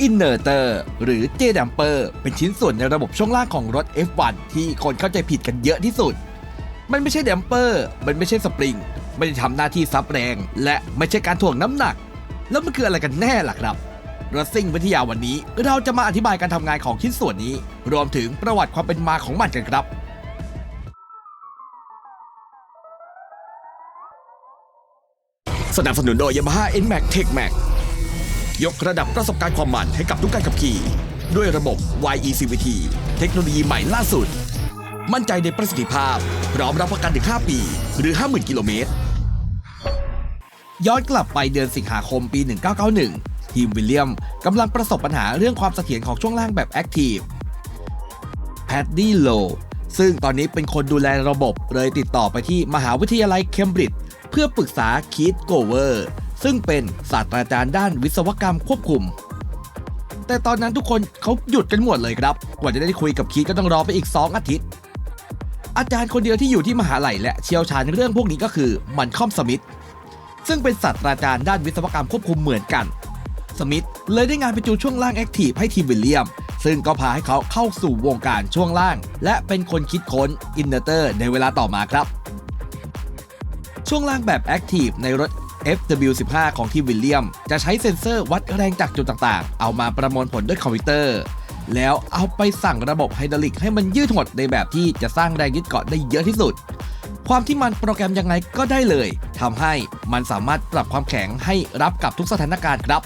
อินเนอร์เตอร์หรือเจดัมเปอร์เป็นชิ้นส่วนในระบบช่วงล่างของรถ F1 ที่คนเข้าใจผิดกันเยอะที่สุด มันไม่ใช่ดัมเปอร์ มันไม่ใช่สปริง ไม่ได้ทำหน้าที่ซับแรง และไม่ใช่การถ่วงน้ำหนัก แล้วมันคืออะไรกันแน่ล่ะครับรถซิ่งวิทยาวันนี้เราจะมาอธิบายการทำงานของชิ้นส่วนนี้ รวมถึงประวัติความเป็นมาของมันกันครับสนับสนุนโดย Yamaha NMAX Tech Max ยกระดับประสบการณ์ความมันให้กับทุกการขับขี่ ด้วยระบบ YECVT เทคโนโลยีใหม่ล่าสุด มั่นใจในประสิทธิภาพ พร้อมรับประกันถึง 5 ปี หรือ 50,000 กิโลเมตร ย้อนกลับไปเดือนสิงหาคมปี 1991 ทีมวิลเลียมกำลังประสบปัญหาเรื่องความเสถียรของช่วงล่างแบบแอคทีฟแพดดี้โลซึ่งตอนนี้เป็นคนดูแลระบบเลยติดต่อไปที่มหาวิทยาลัยเคมบริดจ์เพื่อปรึกษาคีตโกเวอร์ ซึ่งเป็นศาสตราจารย์ด้านวิศวกรรมควบคุม แต่ตอนนั้นทุกคนเขาหยุดกันหมดเลยครับ กว่าจะได้คุยกับคีตก็ต้องรอไปอีก 2 อาทิตย์ อาจารย์คนเดียวที่อยู่ที่มหาลัยและเชี่ยวชาญเรื่องพวกนี้ก็คือมันคอมสมิธซึ่งเป็นศาสตราจารย์ด้านวิศวกรรมควบคุมเหมือนกัน สมิธเลยได้งานไปจูช่วงล่างแอคทีฟให้ทีมวิลเลียม ซึ่งก็พาให้เขาเข้าสู่วงการช่วงล่าง และเป็นคนคิดค้นอินเนอร์เตอร์ในเวลาต่อมาครับ ช่วงล่างแบบแอคทีฟในรถ FW15 ของทีมวิลเลียม จะใช้เซ็นเซอร์วัดแรงจากจุดต่างๆ เอามาประมวลผลด้วยคอมพิวเตอร์ แล้วเอาไปสั่งระบบไฮดรอลิกให้มันยืดหดในแบบที่จะสร้างแรงยึดเกาะได้เยอะที่สุด ความที่มันโปรแกรมยังไงก็ได้เลยทำให้มันสามารถปรับความแข็งให้รับกับทุกสถานการณ์ครับ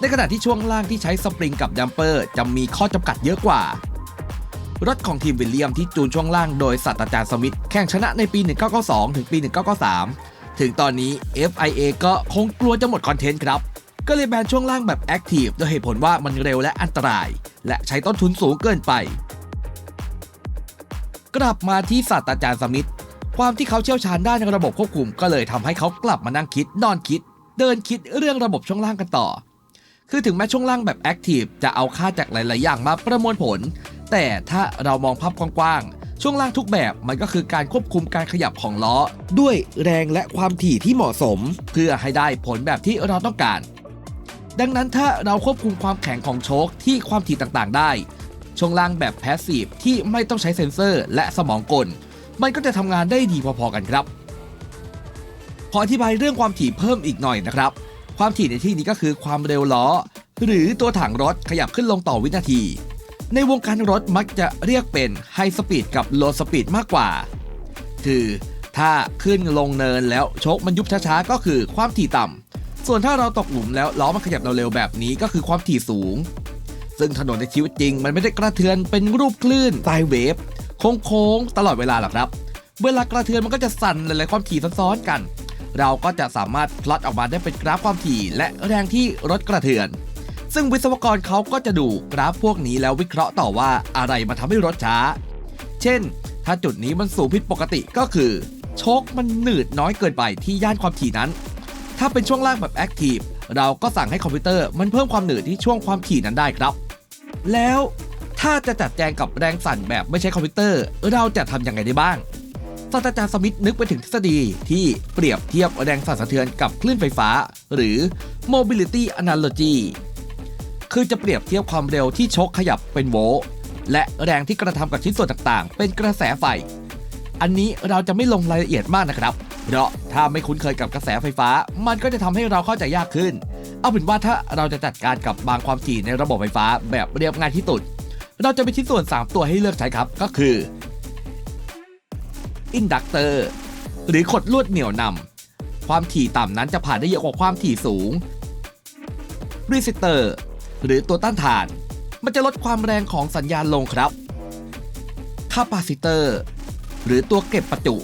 ในขณะที่ช่วงล่างที่ใช้สปริงกับดัมเปอร์จะมีข้อจำกัดเยอะกว่า รถของทีมวิลเลียมที่จูนช่วงล่างโดยศาสตราจารย์สมิธแข่งชนะในปี 1992 ถึงปี 1993 ถึงตอนนี้ FIA ก็คงกลัวจะหมดคอนเทนต์ครับ ก็เลยแบนช่วงล่างแบบแอคทีฟโดยเหตุผลว่ามันเร็วและอันตราย และใช้ต้นทุนสูงเกินไป กลับมาที่ศาสตราจารย์สมิธความที่เขาเชี่ยวชาญด้านระบบควบคุม ก็เลยทำให้เขากลับมานั่งคิดนอนคิด เดินคิดเรื่องระบบช่วงล่างกันต่อ คือถึงแม้ช่วงล่างแบบแอคทีฟจะเอาค่าจากหลาย ๆ อย่างมาประมวลผล แต่ถ้าเรามองภาพกว้างๆ ช่วงล่างทุกแบบมันก็คือการควบคุมการขยับของล้อ ด้วยแรงและความถี่ที่เหมาะสม เพื่อให้ได้ผลแบบที่เราต้องการ ดังนั้นถ้าเราควบคุมความแข็งของโชคที่ความถี่ต่างๆ ได้ ช่วงล่างแบบแพสซีฟที่ไม่ต้องใช้เซ็นเซอร์และสมองกล มันก็จะทำงานได้ดีพอๆกันครับ ขออธิบายเรื่องความถี่เพิ่มอีกหน่อยนะครับ ความถี่ในที่นี้ก็คือความเร็วล้อ หรือตัวถังรถขยับขึ้นลงต่อวินาที ในวงการรถมักจะเรียกเป็นไฮสปีดกับโลสปีดมากกว่า คือถ้าขึ้นลงเนินแล้วโชคมันยุบช้าๆ ก็คือความถี่ต่ำ ส่วนถ้าเราตกหลุมแล้วล้อมันขยับเราเร็วแบบนี้ก็คือความถี่สูง ซึ่งถนนในชีวิตจริง มันไม่ได้กระเทือนเป็นรูปคลื่นไซด์เวฟโค้งๆตลอดเวลาหรอกครับ เวลากระเทือนมันก็จะสั่นหลายๆความถี่ซ้อนๆกัน เราก็จะสามารถพลอตออกมาได้เป็นกราฟความถี่และแรงที่รถกระเทือน ซึ่งวิศวกรเขาก็จะดูกราฟพวกนี้แล้ววิเคราะห์ต่อว่าอะไรมาทำให้รถช้า เช่น ถ้าจุดนี้มันสูงผิดปกติก็คือ โชคมันหนืดน้อยเกินไปที่ย่านความถี่นั้น ถ้าเป็นช่วงล่างแบบแอคทีฟเราก็สั่งให้คอมพิวเตอร์มันเพิ่มความหนืดที่ช่วงความถี่นั้นได้ครับ แล้วถ้าจะจัดแจงกับแรงสั่นแบบไม่ใช้คอมพิวเตอร์ เราจะทำยังไงได้บ้างศาสตราจารย์สมิธนึกไปถึงทฤษฎีที่เปรียบเทียบแรงสั่นสะเทือนกับคลื่นไฟฟ้า หรือ mobility analogy คือจะเปรียบเทียบความเร็วที่ชกขยับเป็นโวลต์และแรงที่กระทำกับชิ้นส่วนต่างๆ เป็นกระแสไฟ อันนี้เราจะไม่ลงรายละเอียดมากนะครับ เพราะถ้าไม่คุ้นเคยกับกระแสไฟฟ้า มันก็จะทำให้เราเข้าใจยากขึ้น เอาเป็นว่าถ้าเราจะจัดการกับบางความถี่ในระบบไฟฟ้าแบบเรียบง่ายที่สุด เราจะมีชิ้นส่วน 3 ตัวให้เลือกใช้ครับ ก็คืออินดักเตอร์หรือขดลวดเหนี่ยวนำความถี่ต่ำนั้นจะผ่านได้เยอะกว่าความถี่สูงรีสิเตอร์ หรือตัวต้านทาน มันจะลดความแรงของสัญญาณลงครับคาปาซิเตอร์ หรือตัวเก็บประจุ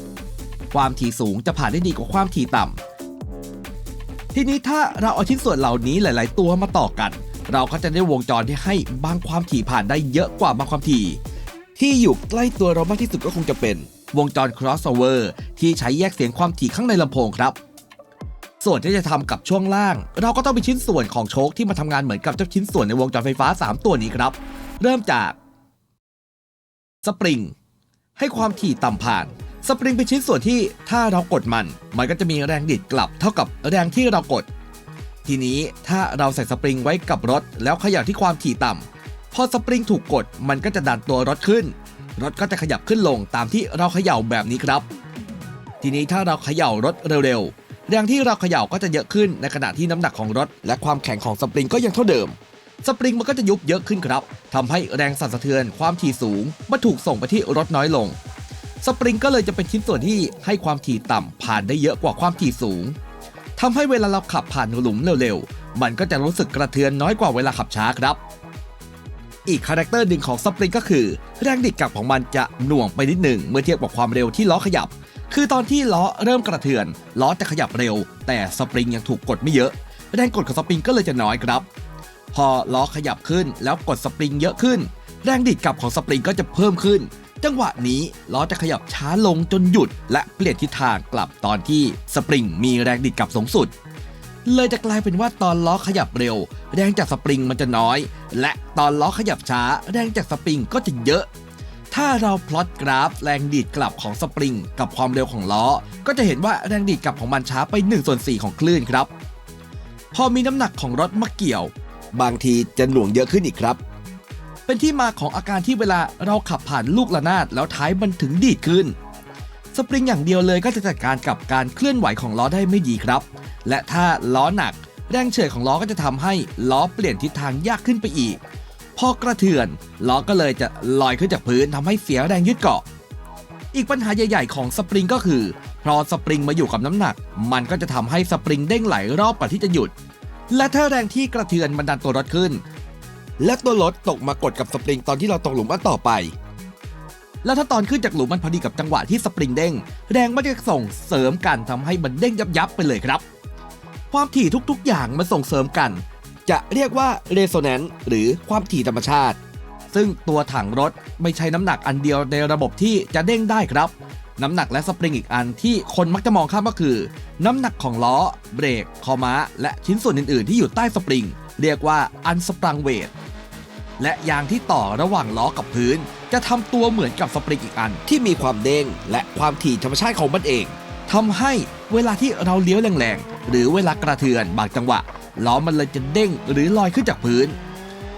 ความถี่สูงจะผ่านได้ดีกว่าความถี่ต่ำทีนี้ถ้าเราเอาชิ้นส่วนเหล่านี้หลาย ๆ ตัวมาต่อกัน เราก็จะได้วงจรที่ให้บางความถี่ผ่านได้เยอะกว่าบางความถี่ ที่อยู่ใกล้ตัวเรามากที่สุดก็คงจะเป็น วงจร crossover ที่ใช้แยกเสียงความถี่ข้างในลำโพงครับ ส่วนที่จะทำกับช่วงล่าง เราก็ต้องมีชิ้นส่วนของโชคที่มาทำงานเหมือนกับเจ้าชิ้นส่วนในวงจรไฟฟ้า 3 ตัวนี้ครับ เริ่มจากสปริงให้ความถี่ต่ำผ่าน สปริงเป็นชิ้นส่วนที่ถ้าเรากดมัน มันก็จะมีแรงดีดกลับเท่ากับแรงที่เรากด ทีนี้ถ้าเราใส่สปริงไว้กับรถ แล้วขย่าที่ความถี่ต่ำพอสปริงถูกกดมันก็จะดันตัวรถขึ้น รถก็จะขยับขึ้นลงตามที่เราเขย่าแบบนี้ครับ ทีนี้ถ้าเราเขย่ารถเร็วๆ แรงที่เราเขย่าก็จะเยอะขึ้นในขณะที่น้ำหนักของรถ และความแข็งของสปริงก็ยังเท่าเดิม สปริงมันก็จะยุบเยอะขึ้นครับทำให้แรงสั่นสะเทือน ความถี่สูงมาถูกส่งไปที่รถน้อยลง สปริงก็เลยจะเป็นชิ้นส่วนที่ให้ความถี่ต่ำผ่านได้เยอะกว่าความถี่สูงทำให้เวลาเราขับผ่านหลุมเร็วๆ มันก็จะรู้สึกกระเทือนน้อยกว่าเวลาขับช้าครับ อีกคาแรคเตอร์หนึ่งของสปริงก็คือ แรงดิดกลับของมันจะหน่วงไปนิดหนึ่งเมื่อเทียบกับความเร็วที่ล้อขยับ คือตอนที่ล้อเริ่มกระเทือน ล้อจะขยับเร็ว แต่สปริงยังถูกกดไม่เยอะแรงกดของสปริงก็เลยจะน้อยครับ พอล้อขยับขึ้นแล้วกดสปริงเยอะขึ้น แรงดิดกลับของสปริงก็จะเพิ่มขึ้น จังหวะนี้ล้อจะขยับช้าลงจนหยุด และเปลี่ยนทิศทางกลับตอนที่สปริงมีแรงดิดกลับสูงสุด เลยจะกลายเป็นว่าตอนล้อขยับเร็ว แรงจากสปริงมันจะน้อย และตอนล้อขยับช้า แรงจากสปริงก็จะเยอะ ถ้าเราพลอตกราฟแรงดีดกลับของสปริงกับความเร็วของล้อ ก็จะเห็นว่าแรงดีดกลับของมันช้าไป1ส่วน4ของคลื่นครับ พอมีน้ำหนักของรถมาเกี่ยว บางทีจะหน่วงเยอะขึ้นอีกครับ เป็นที่มาของอาการที่เวลาเราขับผ่านลูกระนาดแล้วท้ายมันถึงดีดขึ้น สปริงอย่างเดียวเลยก็จะจัดการกับการเคลื่อนไหวของล้อได้ไม่ดีครับ และถ้าล้อหนัก แรงเฉื่อยของล้อก็จะทำให้ล้อเปลี่ยนทิศทางยากขึ้นไปอีก พอกระเทือนล้อก็เลยจะลอยขึ้นจากพื้นทำให้เสียแรงยึดเกาะ อีกปัญหาใหญ่ ๆ ของสปริงก็คือ พอสปริงมาอยู่กับน้ำหนัก มันก็จะทำให้สปริงเด้งไหลรอบก่อนที่จะหยุด และถ้าแรงที่กระเทือนมันดันตัวรถขึ้น และตัวรถตกมากดกับสปริงตอนที่เราตกหลุมอันต่อไป แล้วถ้าตอนขึ้นจากหลุมมันพอดีกับจังหวะที่สปริงเด้งแรงมันจะส่งเสริมกันทำให้มันเด้งยับยับๆไปเลยครับ ความถี่ทุกๆ อย่างมันส่งเสริมกัน จะเรียกว่าเรโซแนนซ์หรือความถี่ธรรมชาติ ซึ่งตัวถังรถไม่ใช่น้ำหนักอันเดียวในระบบที่จะเด้งได้ครับ น้ำหนักและสปริงอีกอันที่คนมักจะมองข้ามก็คือ น้ำหนักของล้อ เบรกคอม้า และชิ้นส่วนอื่น ๆ ที่อยู่ใต้สปริง เรียกว่าอันสปรังเวทและยางที่ต่อระหว่างล้อกับพื้น จะทำตัวเหมือนกับสปริงอีกอันที่มีความเด้ง และความถี่ธรรมชาติของมันเองทำให้เวลาที่เราเลี้ยวแรงๆ หรือเวลากระเทือนบางจังหวะ ล้อมันเลยจะเด้งหรือลอยขึ้นจากพื้น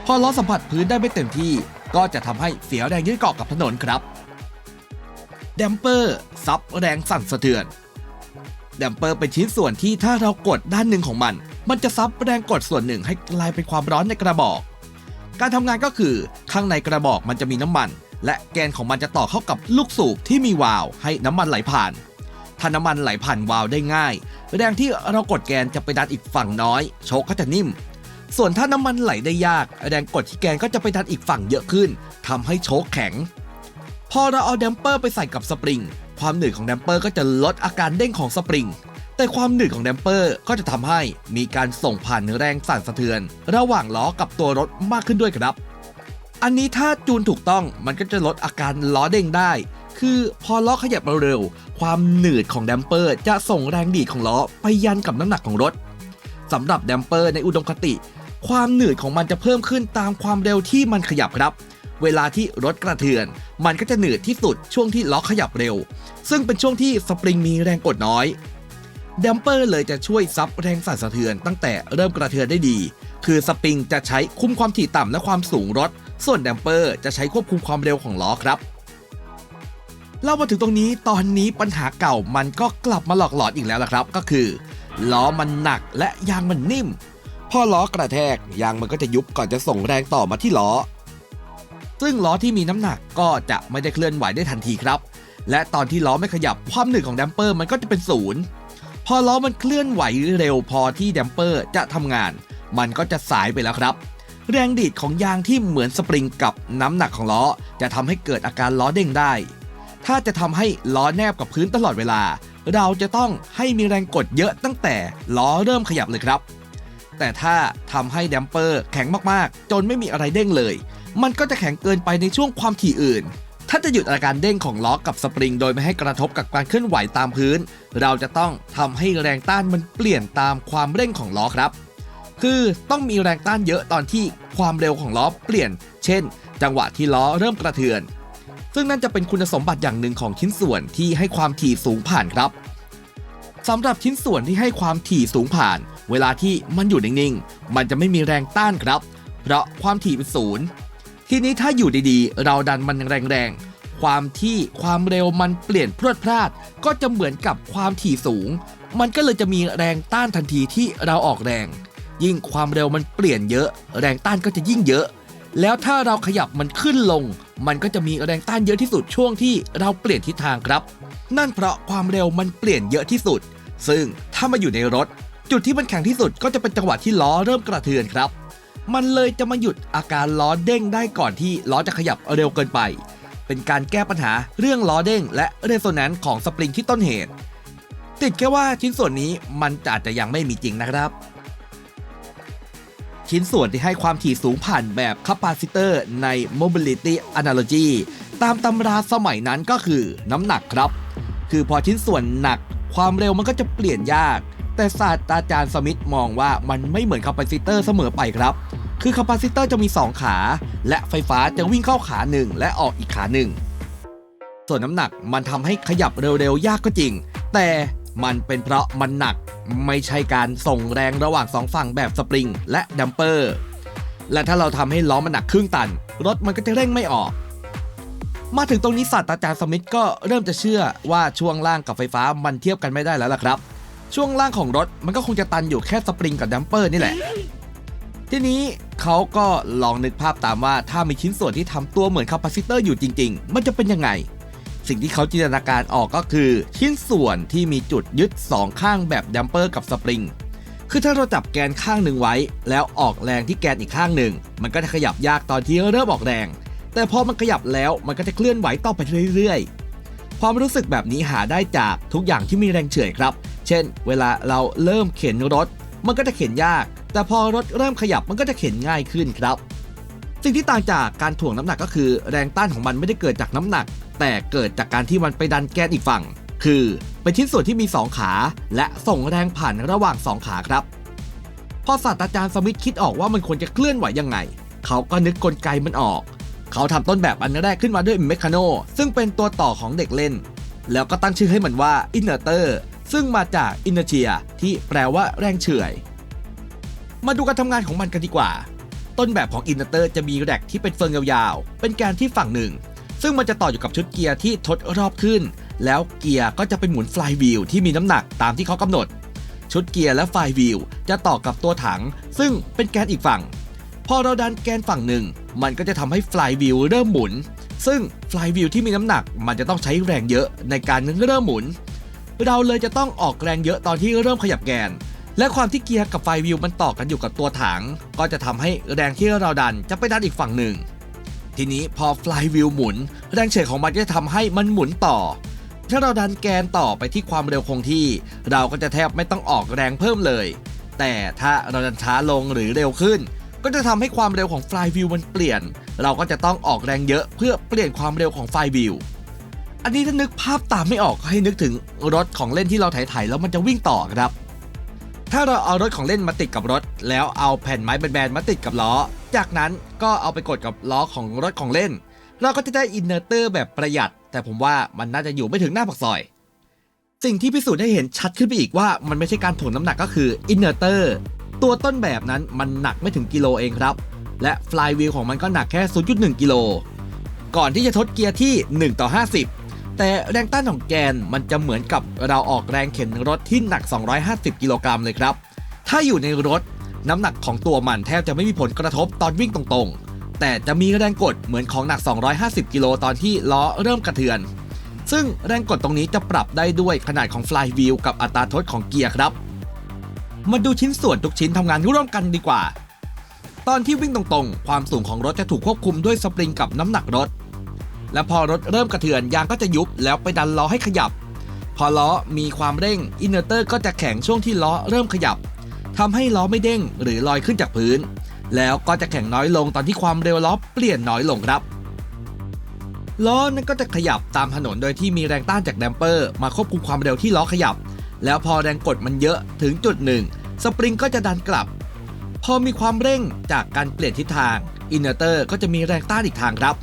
พอล้อสัมผัสพื้นได้ไม่เต็มที่ ก็จะทำให้เสียแรงยึดเกาะกับถนนครับแดมเปอร์ซับแรงสั่นสะเทือนแดมเปอร์เป็นชิ้นส่วนที่ถ้าเรากดด้านหนึ่งของมัน มันจะซับแรงกดส่วนหนึ่งให้กลายเป็นความร้อนในกระบอก การทำงานก็คือข้างในกระบอกมันจะมีน้ำมัน และแกนของมันจะต่อเข้ากับลูกสูบที่มีวาล์วให้น้ำมันไหลผ่าน ถ้าน้ำมันไหลผ่านวาล์วได้ง่าย แรงที่เรากดแกนจะไปดันอีกฝั่งน้อย โชคก็จะนิ่ม ส่วนถ้าน้ำมันไหลได้ยาก แรงกดที่แกนก็จะไปดันอีกฝั่งเยอะขึ้นทำให้โชคแข็ง พอเราเอาแดมเปอร์ไปใส่กับสปริง ความหนืดของแดมเปอร์ก็จะลดอาการเด้งของสปริงแต่ความหนืดของแดมเปอร์ก็จะทำให้มีการส่งผ่านแรงสั่นสะเทือน ระหว่างล้อกับตัวรถมากขึ้นด้วยครับ อันนี้ถ้าจูนถูกต้องมันก็จะลดอาการล้อเด้งได้ คือพอล้อขยับเร็ว ความหนืดของแดมเปอร์จะส่งแรงดีดของล้อไปยันกับน้ำหนักของรถสำหรับแดมเปอร์ในอุดมคติ ความหนืดของมันจะเพิ่มขึ้นตามความเร็วที่มันขยับครับ เวลาที่รถกระเทือน มันก็จะหนืดที่สุดช่วงที่ล้อขยับเร็ว ซึ่งเป็นช่วงที่สปริงมีแรงกดน้อยแดมเปอร์เลยจะช่วยซับแรงสั่นสะเทือนตั้งแต่เริ่มกระเทือนได้ดี คือสปริงจะใช้คุมความถี่ต่ำและความสูงรถ ส่วนแดมเปอร์จะใช้ควบคุมความเร็วของล้อครับ เล่ามาถึงตรงนี้ตอนนี้ปัญหาเก่ามันก็กลับมาหลอกหลอนอีกแล้วล่ะครับ ก็คือล้อมันหนักและยางมันนิ่ม พอล้อกระแทกยางมันก็จะยุบก่อนจะส่งแรงต่อมาที่ล้อ ซึ่งล้อที่มีน้ำหนักก็จะไม่ได้เคลื่อนไหวได้ทันทีครับ และตอนที่ล้อไม่ขยับความหนืดของแดมเปอร์มันก็จะเป็นศูนย์พอล้อมันเคลื่อนไหวเร็วพอที่แดมเปอร์จะทำงาน มันก็จะสายไปแล้วครับ แรงดีดของยางที่เหมือนสปริงกับน้ำหนักของล้อ จะทำให้เกิดอาการล้อเด้งได้ ถ้าจะทำให้ล้อแนบกับพื้นตลอดเวลา เราจะต้องให้มีแรงกดเยอะตั้งแต่ล้อเริ่มขยับเลยครับ แต่ถ้าทำให้แดมเปอร์แข็งมากๆ จนไม่มีอะไรเด้งเลย มันก็จะแข็งเกินไปในช่วงความถี่อื่น ถ้าจะหยุดอาการเด้งของล้อกับสปริง โดยไม่ให้กระทบกับการเคลื่อนไหวตามพื้น เราจะต้องทำให้แรงต้านมันเปลี่ยนตามความเร่งของล้อครับคือต้องมีแรงต้านเยอะตอนที่ความเร็วของล้อเปลี่ยน เช่น จังหวะที่ล้อเริ่มกระเทือน ซึ่งนั่นจะเป็นคุณสมบัติอย่างหนึ่งของชิ้นส่วนที่ให้ความถี่สูงผ่านครับสำหรับชิ้นส่วนที่ให้ความถี่สูงผ่าน เวลาที่มันอยู่นิ่งๆ มันจะไม่มีแรงต้านครับ เพราะความถี่เป็นศูนย์ทีนี้ถ้าอยู่ดีๆ เราดันมันแรงๆ ความที่ความเร็วมันเปลี่ยนพรวดพลาด ก็จะเหมือนกับความถี่สูง มันก็เลยจะมีแรงต้านทันทีที่เราออกแรง ยิ่งความเร็วมันเปลี่ยนเยอะ แรงต้านก็จะยิ่งเยอะ แล้วถ้าเราขยับมันขึ้นลง มันก็จะมีแรงต้านเยอะที่สุดช่วงที่เราเปลี่ยนทิศทางครับ นั่นเพราะความเร็วมันเปลี่ยนเยอะที่สุด ซึ่งถ้ามาอยู่ในรถ จุดที่มันแข็งที่สุดก็จะเป็นจังหวะที่ล้อเริ่มกระเทือนครับ มันเลยจะมาหยุดอาการล้อเด้งได้ก่อนที่ล้อจะขยับเร็วเกินไป เป็นการแก้ปัญหาเรื่องล้อเด้ง และเรโซแนนซ์ของสปริงที่ต้นเหตุ ติดแค่ว่าชิ้นส่วนนี้มันอาจจะยังไม่มีจริงนะครับ ชิ้นส่วนที่ให้ความถี่สูงผ่านแบบคาปาซิเตอร์ใน Mobility Analogy ตามตำราสมัยนั้นก็คือน้ำหนักครับ คือพอชิ้นส่วนหนักความเร็วมันก็จะเปลี่ยนยาก แต่ศาสตราจารย์สมิธมองว่ามันไม่เหมือนคาปาซิเตอร์เสมอไปครับ คือคาปาซิเตอร์จะมี 2 ขา และไฟฟ้าจะวิ่งเข้าขาหนึ่งและออกอีกขาหนึ่ง ส่วนน้ำหนักมันทำให้ขยับเร็วๆยากก็จริง แต่มันเป็นเพราะมันหนัก ไม่ใช่การส่งแรงระหว่างสองฝั่งแบบสปริงและดัมเปอร์ และถ้าเราทำให้ล้อมันหนักครึ่งตัน รถมันก็จะเร่งไม่ออก มาถึงตรงนี้ศาสตราจารย์สมิธก็เริ่มจะเชื่อว่าช่วงล่างกับไฟฟ้ามันเทียบกันไม่ได้แล้วล่ะครับ ช่วงล่างของรถมันก็คงจะตันอยู่แค่สปริงกับดัมเปอร์นี่แหละทีนี้เขาก็ลองนึกภาพตามว่าถ้ามีชิ้นส่วนที่ทำตัวเหมือนคาปาซิเตอร์อยู่จริง ๆ มันจะเป็นยังไง สิ่งที่เขาจินตนาการออกก็คือ ชิ้นส่วนที่มีจุดยึดสองข้างแบบดัมเปอร์กับสปริง คือถ้าเราจับแกนข้างหนึ่งไว้ แล้วออกแรงที่แกนอีกข้างหนึ่ง มันก็จะขยับยากตอนที่เริ่มออกแรง แต่พอมันขยับแล้วมันก็จะเคลื่อนไหวต่อไปเรื่อยๆ ความรู้สึกแบบนี้หาได้จากทุกอย่างที่มีแรงเฉื่อยครับ เช่น เวลาเราเริ่มเข็นรถ มันก็จะเข็นยาก แต่พอรถเริ่มขยับมันก็จะเข็นง่ายขึ้นครับ สิ่งที่ต่างจากการถ่วงน้ำหนักก็คือ แรงต้านของมันไม่ได้เกิดจากน้ำหนัก แต่เกิดจากการที่มันไปดันแกนอีกฝั่ง คือเป็นชิ้นส่วนที่มี 2 ขา และส่งแรงผ่านระหว่าง 2 ขาครับ พอศาสตราจารย์สมิธคิดออกว่ามันควรจะเคลื่อนไหวยังไง เขาก็นึกกลไกมันออก เขาทำต้นแบบอันแรกขึ้นมาด้วยเมคาโนซึ่งเป็นตัวต่อของเด็กเล่น แล้วก็ตั้งชื่อให้มันว่าอินเนอร์เตอร์ซึ่งมาจากอินเนเชียที่แปลว่าแรงเฉื่อย มาดูการทำงานของมันกันดีกว่า ต้นแบบของอินเนอร์เตอร์จะมีแร็กที่เป็นเฟืองยาวๆ เป็นแกนที่ฝั่งหนึ่ง ซึ่งมันจะต่ออยู่กับชุดเกียร์ที่ทดรอบขึ้น แล้วเกียร์ก็จะเป็นหมุนฟลายวีลที่มีน้ำหนักตามที่เขากำหนด ชุดเกียร์และฟลายวีลจะต่อกับตัวถัง ซึ่งเป็นแกนอีกฝั่ง พอเราดันแกนฝั่งหนึ่ง มันก็จะทำให้ฟลายวีลเริ่มหมุน ซึ่งฟลายวีลที่มีน้ำหนักมันจะต้องใช้แรงเยอะในการเริ่มหมุน เราเลยจะต้องออกแรงเยอะตอนที่เริ่มขยับแกน และความที่เกียร์กับไฟวิวมันต่อกันอยู่กับตัวถัง ก็จะทำให้แรงที่เราดันจะไปดันอีกฝั่งหนึ่ง ทีนี้พอฟลายวิวหมุน แรงเฉื่อยของมันจะทำให้มันหมุนต่อ ถ้าเราดันแกนต่อไปที่ความเร็วคงที่ เราก็จะแทบไม่ต้องออกแรงเพิ่มเลย แต่ถ้าเราดันช้าลงหรือเร็วขึ้น ก็จะทำให้ความเร็วของฟลายวิวมันเปลี่ยน เราก็จะต้องออกแรงเยอะเพื่อเปลี่ยนความเร็วของไฟวิวอันนี้ถ้านึกภาพตามไม่ออกก็ให้นึกถึงรถของเล่นที่เราถ่ายๆแล้วมันจะวิ่งต่อครับ ถ้าเราเอารถของเล่นมาติดกับรถ แล้วเอาแผ่นไม้แบนๆมาติดกับล้อ จากนั้นก็เอาไปกดกับล้อของรถของเล่น เราก็จะได้อินเนอร์เตอร์แบบประหยัด แต่ผมว่ามันน่าจะอยู่ไม่ถึงหน้าปากซอย สิ่งที่พิสูจน์ให้เห็นชัดขึ้นไปอีกว่ามันไม่ใช่การถ่วงน้ำหนักก็คืออินเนอร์เตอร์ตัวต้นแบบนั้นมันหนักไม่ถึงกิโลเองครับ และฟลายวีลของมันก็หนักแค่ 0.1 กิโล ก่อนที่จะทดเกียร์ที่ 1 ต่อ 50 แต่แรงต้านของแกนมันจะเหมือนกับเราออกแรงเข็นรถที่หนัก 250 กิโลกรัมเลยครับ ถ้าอยู่ในรถน้ำหนักของตัวมันแทบจะไม่มีผลกระทบตอนวิ่งตรงๆ แต่จะมีแรงกดเหมือนของหนัก 250 กิโลตอนที่ล้อเริ่มกระเทือน ซึ่งแรงกดตรงนี้จะปรับได้ด้วยขนาดของฟลายวีลกับอัตราทดของเกียร์ครับ มาดูชิ้นส่วนทุกชิ้นทำงานร่วมกันดีกว่า ตอนที่วิ่งตรงๆ ความสูงของรถจะถูกควบคุมด้วยสปริงกับน้ำหนักรถ และพอรถเริ่มกระเทือนยางก็จะยุบแล้วไปดันล้อให้ขยับ พอล้อมีความเร่งอินเนอร์เตอร์ก็จะแข็งช่วงที่ล้อเริ่มขยับทำให้ล้อไม่เด้งหรือลอยขึ้นจากพื้น แล้วก็จะแข็งน้อยลงตอนที่ความเร็วล้อเปลี่ยนน้อยลงครับล้อนั้นก็จะขยับตามถนนโดยที่มีแรงต้านจากแดมเปอร์ มาควบคุมความเร็วที่ล้อขยับ แล้วพอแรงกดมันเยอะถึงจุดหนึ่งสปริงก็จะดันกลับ พอมีความเร่งจากการเปลี่ยนทิศทางอินเนอร์เตอร์ก็จะมีแรงต้านอีกทางครับ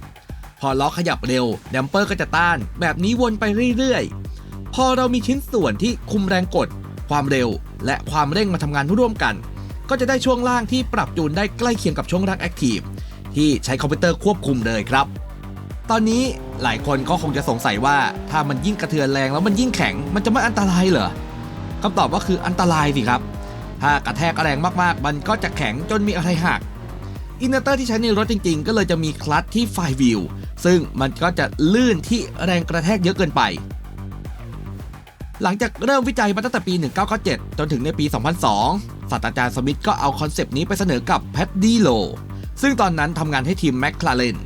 พอล้อขยับเร็วแดมเปอร์ก็จะต้าน แบบนี้วนไปเรื่อยๆ พอเรามีชิ้นส่วนที่คุมแรงกด ความเร็ว และความเร่งมาทำงานร่วมกัน ก็จะได้ช่วงล่างที่ปรับจูนได้ใกล้เคียงกับช่วงล่าง Active ที่ใช้คอมพิวเตอร์ควบคุมเลยครับ ตอนนี้หลายคนก็คงจะสงสัยว่าถ้ามันยิ่งกระเทือนแรงแล้วมันยิ่งแข็งมันจะไม่อันตรายเหรอคำตอบก็คืออันตรายสิครับ ถ้ากระแทกแรงมากๆ มันก็จะแข็งจนมีอะไรหักอินเนอร์เตอร์ที่ใช้ในรถจริงๆ ก็เลยจะมีคลัตช์ที่ไฟวิว ซึ่งมันก็จะลื่นที่แรงกระแทกเยอะเกินไป หลังจากเริ่มวิจัยมาตั้งแต่ปี 1997 จนถึงในปี 2002 ศาสตราจารย์สมิธก็เอาคอนเซปต์นี้ไปเสนอกับแพดดี้โล ซึ่งตอนนั้นทำงานให้ทีมแมคคลาเรน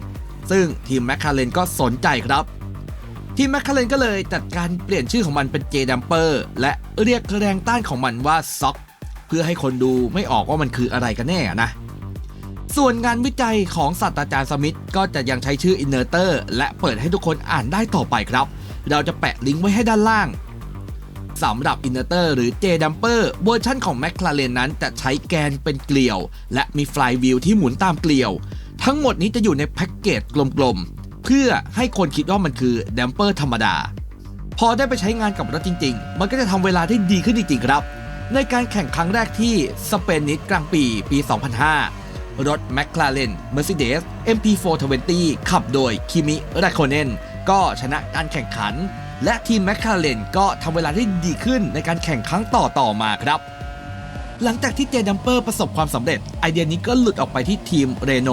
ซึ่งทีมแมคคลาเรนก็สนใจครับ ทีมแมคคลาเรนก็เลยจัดการเปลี่ยนชื่อของมันเป็น J Damper และเรียกแรงต้านของมันว่า SOC เพื่อให้คนดูไม่ออกว่ามันคืออะไรกันแน่นะ ส่วนงานวิจัยของศาสตราจารย์สมิธก็จะยังใช้ชื่อ Inverter และเปิดให้ทุกคนอ่านได้ต่อไปครับ เราจะแปะลิงก์ไว้ให้ด้านล่างสำหรับ Inverter หรือ J Damper เวอร์ชันของ McLaren นั้นจะใช้แกนเป็นเกลียว และมี Flywheel ที่หมุนตามเกลียว ทั้งหมดนี้จะอยู่ในแพ็กเกจกลมๆ เพื่อให้คนคิดว่ามันคือ Damper ธรรมดา พอได้ไปใช้งานกับรถจริงๆ มันก็จะทำเวลาได้ดีขึ้นจริงๆครับ ในการแข่งครั้งแรกที่สเปนนิสกลางปีปี 2005 รถ McLaren Mercedes MP420 ขับโดยคิมิราโคเนนก็ชนะการแข่งขัน และทีม McLaren ก็ทำเวลาได้ดีขึ้นในการแข่งครั้งต่อต่อมาครับ หลังจากที่เจดัมเปอร์ประสบความสำเร็จ ไอเดียนี้ก็หลุดออกไปที่ทีมเรโน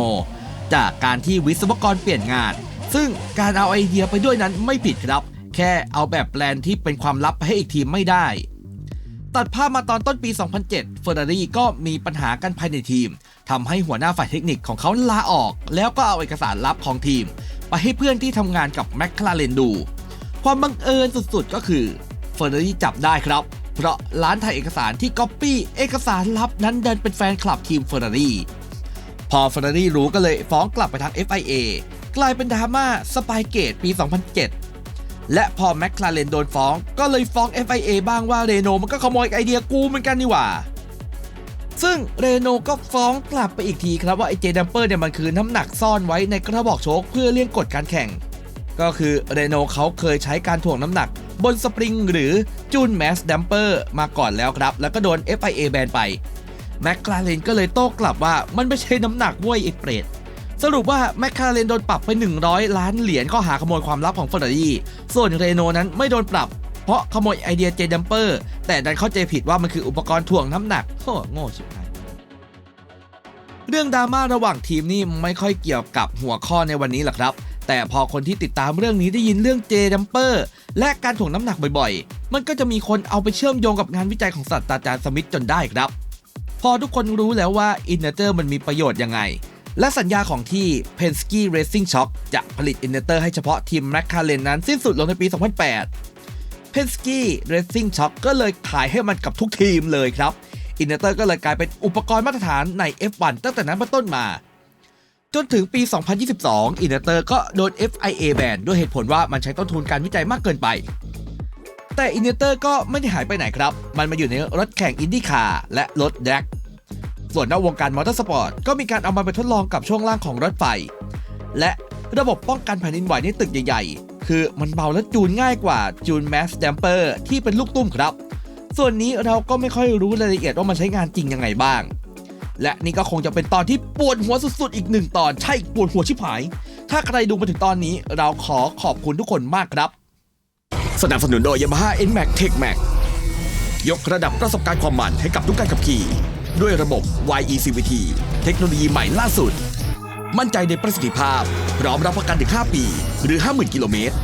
จากการที่วิศวกรเปลี่ยนงาน ซึ่งการเอาไอเดียไปด้วยนั้นไม่ผิดครับ แค่เอาแบบแปลนที่เป็นความลับไปให้อีกทีมไม่ได้ ตัดภาพมาตอนต้นปี 2007 เฟอร์รารี่ก็มีปัญหากันภายในทีมทำให้หัวหน้าฝ่ายเทคนิคของเขาลาออก แล้วก็เอาเอกสารลับของทีม ไปให้เพื่อนที่ทำงานกับแมคคลาเรนดู ความบังเอิญสุดๆก็คือเฟอร์รารี่จับได้ครับ เพราะร้านถ่ายเอกสารที่ก๊อปปี้เอกสารลับนั้นเดินเป็นแฟนคลับทีมเฟอร์รารี่พอเฟอร์รารี่รู้ก็เลยฟ้องกลับไปทาง FIA กลายเป็นดราม่าสปายเกตปี 2007 และพอแมคคลาเรนโดนฟ้อง ก็เลยฟ้อง FIA บ้างว่าเรโนมันก็ขโมยไอเดียกูเหมือนกันนี่หว่า ซึ่งเรโนก็ฟ้องกลับไปอีกทีครับว่าไอเจดัมเปอร์เนี่ยมันคือน้ำหนักซ่อนไว้ในกระบอกโชคเพื่อเลี่ยงกฎการแข่ง ก็คือเรโนเขาเคยใช้การถ่วงน้ำหนัก บนสปริงหรือจูนแมสดัมเปอร์มาก่อนแล้วครับ แล้วก็โดน FIA แบนไปแมคคลาเรนก็เลยโต้กลับว่ามันไม่ใช่น้ำหนักว้ยไอเปรต สรุปว่าแมคคาเรนโดนปรับไป 100 ล้านเหรียญข้อหาขโมยความลับของเฟอร์รารี่ส่วนเรโนนั้นไม่โดนปรับ เพราะขโมยไอเดียเจดัมเปอร์แต่ดันเข้าใจผิดว่ามันคืออุปกรณ์ถ่วงน้ำหนักโคตรโง่ชิบหายเรื่องดราม่าระหว่างทีมนี่ไม่ค่อยเกี่ยวกับหัวข้อในวันนี้หรอกครับ แต่พอคนที่ติดตามเรื่องนี้ได้ยินเรื่องเจดัมเปอร์และการถ่วงน้ำหนักบ่อยๆ มันก็จะมีคนเอาไปเชื่อมโยงกับงานวิจัยของศาสตราจารย์สมิธจนได้ครับ พอทุกคนรู้แล้วว่าอินเนอร์เตอร์มันมีประโยชน์ยังไง และสัญญาของที่ Penske Racing Shock จะผลิตอินเนอร์เตอร์ให้เฉพาะทีม McLaren นั้นสิ้นสุดลงในปี 2008 Penske Racing Shock ก็เลยขายให้มันกับทุกทีมเลยครับอินเนอร์เตอร์ก็เลยกลายเป็นอุปกรณ์มาตรฐานใน F1 ตั้งแต่นั้นเป็นต้นมา จนถึงปี 2022 อินเนอร์เตอร์ก็โดน FIA แบนด้วยเหตุผลว่ามันใช้ต้นทุนการวิจัยมากเกินไป แต่อินเนอร์เตอร์ก็ไม่ได้หายไปไหนครับ มันมาอยู่ในรถแข่งอินดี้คาร์และรถแดก ส่วนนอกวงการมอเตอร์สปอร์ตก็มีการเอามาไปทดลองกับช่วงล่างของรถไฟ และระบบป้องกันแผ่นดินไหวในตึกใหญ่ๆ คือมันเบาและจูนง่ายกว่าจูนแมสแดมเปอร์ที่เป็นลูกตุ้มครับ ส่วนนี้เราก็ไม่ค่อยรู้รายละเอียดว่ามันใช้งานจริงยังไงบ้าง และนี่ก็คงจะเป็นตอนที่ปวดหัวสุดๆ อีกหนึ่งตอนใช่ปวดหัวชิบหาย ถ้าใครดูมาถึงตอนนี้เราขอขอบคุณทุกคนมากครับ สนับสนุนโดย Yamaha NMAX Tech Max ยกระดับประสบการณ์ความมันให้กับทุกการขับขี่ ด้วยระบบ YECVT เทคโนโลยีใหม่ล่าสุด มั่นใจในประสิทธิภาพ พร้อมรับประกันถึง 5 ปี หรือ 50,000 กิโลเมตร